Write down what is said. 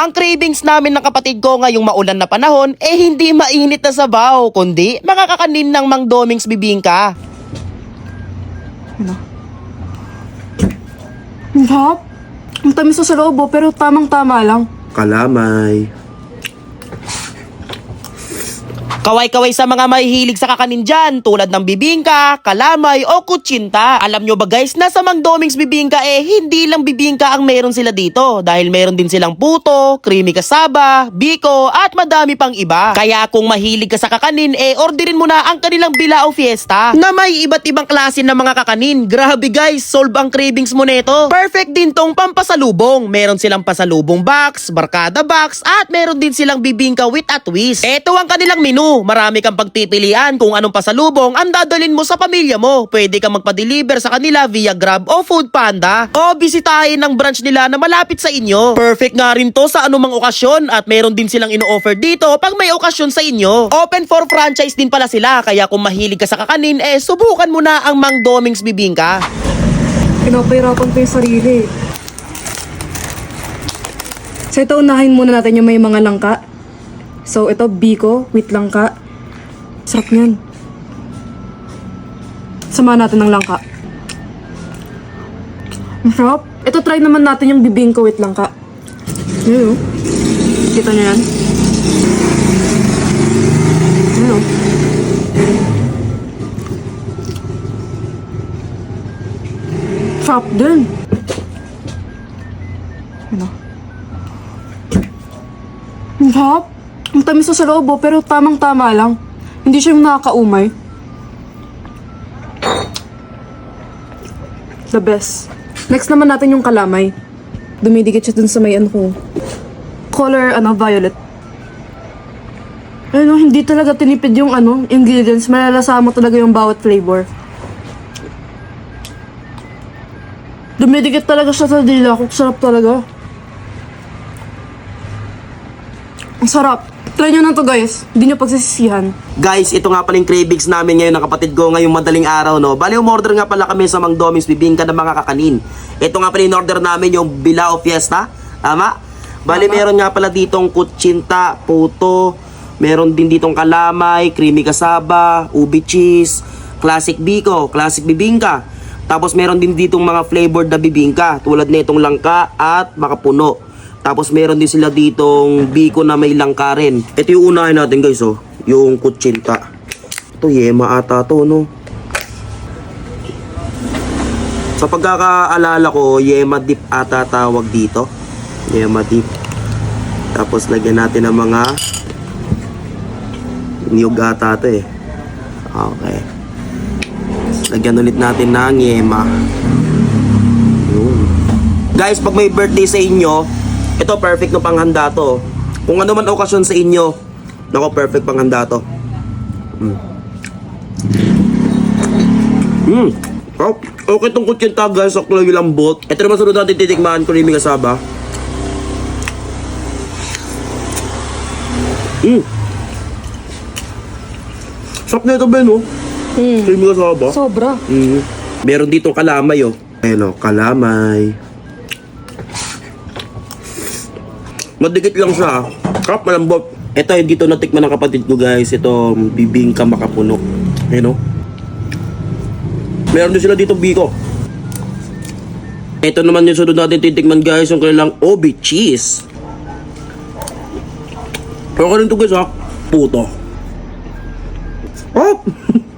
Ang cravings namin ng kapatid ko ngayong maulan na panahon, eh hindi mainit na sabaw, kundi makakakanin ng Mang Domings bibingka. Ang sarap. Ang tamis sa loob, pero tamang-tama lang. Kalamay. Kaway-kaway sa mga mahihilig sa kakanin dyan tulad ng bibingka, kalamay o kutsinta. Alam nyo ba guys, nasa Mang Domings bibingka eh hindi lang bibingka ang meron sila dito dahil meron din silang puto, creamy kasaba, biko at madami pang iba. Kaya kung mahilig ka sa kakanin eh orderin mo na ang kanilang Bilao Fiesta na may iba't ibang klase ng mga kakanin. Grabe guys, solve ang cravings mo neto. Perfect din tong pampasalubong. Meron silang pasalubong box, barkada box at meron din silang bibingka with a twist. Ito ang kanilang menu. Marami kang pagpipilian kung anong pasalubong ang dadalin mo sa pamilya mo. Pwede kang magpa-deliver sa kanila via Grab o Food Panda. O bisitahin ang branch nila na malapit sa inyo. Perfect nga rin to sa anumang okasyon at meron din silang ino-offer dito pag may okasyon sa inyo. Open for franchise din pala sila kaya kung mahilig ka sa kakanin eh subukan mo na ang Mang Domings Bibingka. Pinapahirapan ko yung sarili. So ito, unahin muna natin yung may mga langka. So ito, biko with langka. Sarap niyan. Samahan natin ng langka. Ang sarap. Ito, try naman natin yung bibingko with langka. Yun, oh. Kita niyo yan? Oh. Sarap din. Ano? Ang sarap. Ang tamis sa loob, oh, pero tamang-tama lang. Hindi siya yung nakakaumay. The best. Next naman natin yung kalamay. Dumidikit siya dun sa may ano ko. Color, ano, violet. Ano, hindi talaga tinipid yung ano, ingredients. Malalasahan mo talaga yung bawat flavor. Dumidikit talaga siya sa dila ko. Sarap talaga. Ang sarap. Try nyo na to guys. Hindi nyo pagsisisihan. Guys, ito nga pala yung cravings namin ngayon ng kapatid ko ngayong madaling araw, no? Bali, umorder nga pala kami sa Mang Domings Bibingka ng mga kakanin. Ito nga pala yung order namin, yung Bilao Fiesta. Tama? Bali, meron nga pala ditong kutsinta, puto, meron din ditong kalamay, creamy kasaba, ubi cheese, classic biko, classic bibingka. Tapos meron din ditong mga flavored na bibingka, tulad nitong langka at makapuno. Tapos meron din sila ditong biko na may langka rin. Ito yung unahin natin guys, oh. Yung kutsinta. Ito, yema ata to, no? Sa pagkakaalala ko, yema dip ata tawag dito. Yema dip. Tapos lagyan natin ng mga niyog ata to eh. Okay. Lagyan ulit natin ng yema. Yun. Guys, pag may birthday sa inyo, ito perfect no panghanda to. Kung ano man okasyon sa inyo, nako perfect panghanda to. Mm. Mm. Oh, okay tong kutsinta guys, sakto lang yung lambot. Ito naman sunod natin titikman, creamy kasaba. Mm. Sarap na ito, Ben, oh. Hmm. Creamy kasaba. Sobra. Mm. Meron dito kalamay oh. Ayun oh, kalamay. Madikit lang siya. Sarap malambot. Ito yung dito natikman ng kapatid ko guys. Ito bibingka makapuno. Ayun oh. Meron din sila dito biko. Ito naman yung sunod natin titikman guys. Yung kanilang obi cheese. Pero rin to guys ha. Puto. Oh!